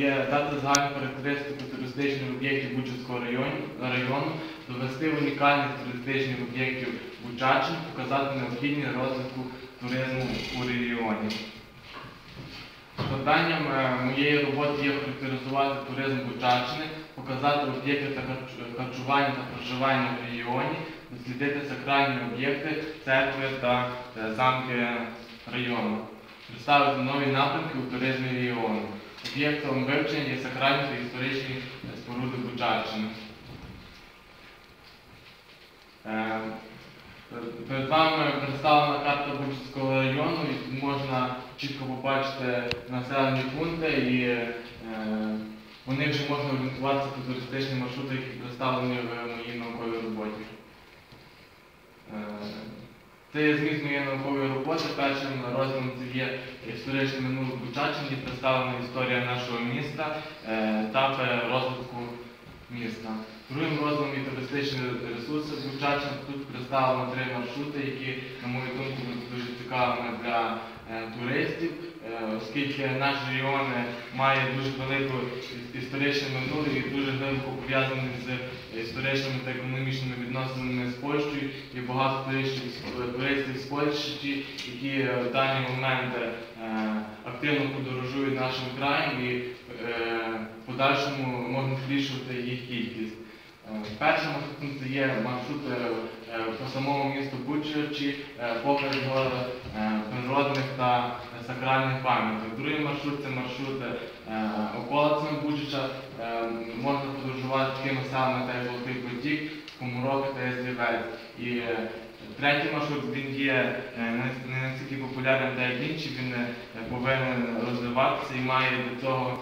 є дати загальну характеристику туристичних об'єктів Бучацького району, району, довести унікальність туристичних об'єктів Бучачин, показати необхідність розвитку туризму у регіоні. Завданням е, моєї роботи є характеризувати туризм Бучаччини, показати об'єкти та харчування та проживання в регіоні, дослідити сакральні об'єкти, церкви та е, замки району, представити нові напрямки у туризмі регіону. Об'єктом вивчення є сакральні та історичні е, споруди Бучаччини. Е, Перед вами представлена карта Бучицького району, можна чітко побачити населені пункти і е, по них вже можна орієнтуватися по туристичні маршрути, які представлені в Це є зміст наукової роботи. Першим розділом це є історичне минуле Бучачині, представлена історія нашого міста, е, етапи розвитку міста. Другим розділом є туристичні ресурси Бучачин. Тут представлено три маршрути, які, на мою думку, будуть дуже цікавими для е, туристів, е, оскільки наш регіон е, має дуже велику і- історичне минуле і дуже глибоко пов'язаний з історичними та економічними відносинами з Польщею. Є багато туристів, з- Польщі, які в даний момент активно подорожують нашим краєм і подальшому можна збільшувати їх кількість. Е, Перший маршрут це є маршрут е, по самому місту Бучачі, е, е, природних та сакральних пам'яток. Другий маршрут це маршрут околицями Бучача. Можна подорожувати такими самими, так як Золотий Потік, Комуроки та Язрівець. І третій маршрут він є не настільки популярним, так як інші, він повинен розвиватися і має для цього